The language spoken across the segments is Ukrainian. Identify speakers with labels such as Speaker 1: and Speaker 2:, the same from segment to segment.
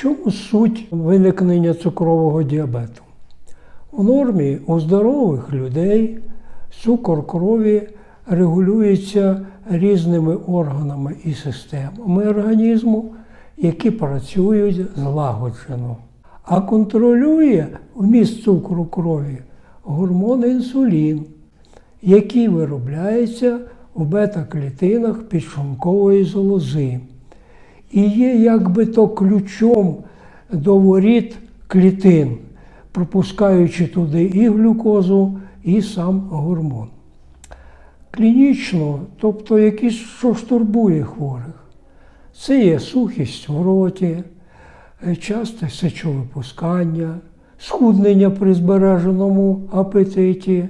Speaker 1: чому суть виникнення цукрового діабету? У нормі у здорових людей цукор крові регулюється різними органами і системами організму, які працюють злагоджено. А контролює вміст цукру крові гормон інсулін, який виробляється у бета-клітинах підшлункової залози і є якби то ключом до воріт клітин, пропускаючи туди і глюкозу, і сам гормон. Клінічно, тобто якісь, що ж турбує хворих, це є сухість в роті, часте сечовипускання, схуднення при збереженому апетиті,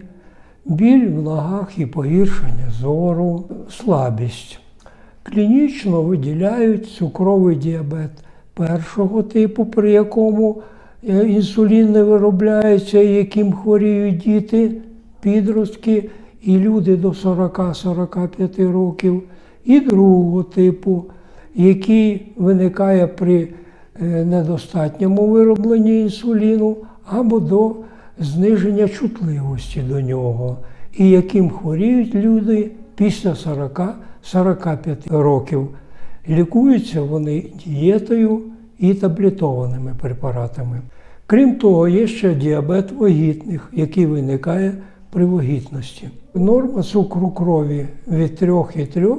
Speaker 1: біль в ногах і погіршення зору, слабість. Клінічно виділяють цукровий діабет першого типу, при якому е, інсулін не виробляється, яким хворіють діти, підростки і люди до 40-45 років, і другого типу, який виникає при е, недостатньому виробленні інсуліну або до зниження чутливості до нього, і яким хворіють люди після 40-45 років. Лікуються вони дієтою і таблетованими препаратами. Крім того, є ще діабет вагітних, який виникає при вагітності. Норма цукру крові від 3,3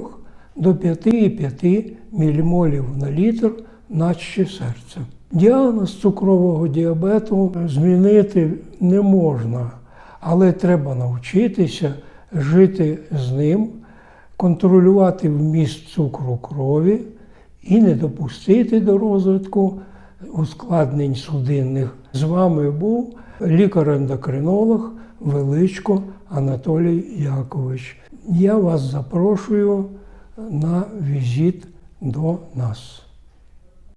Speaker 1: до 5,5 мілімолів на літр наче серця. Діагноз цукрового діабету змінити не можна, але треба навчитися жити з ним, контролювати вміст цукру крові і не допустити до розвитку ускладнень судинних. З вами був лікар-ендокринолог Величко Анатолій Якович. Я вас запрошую на візит до нас.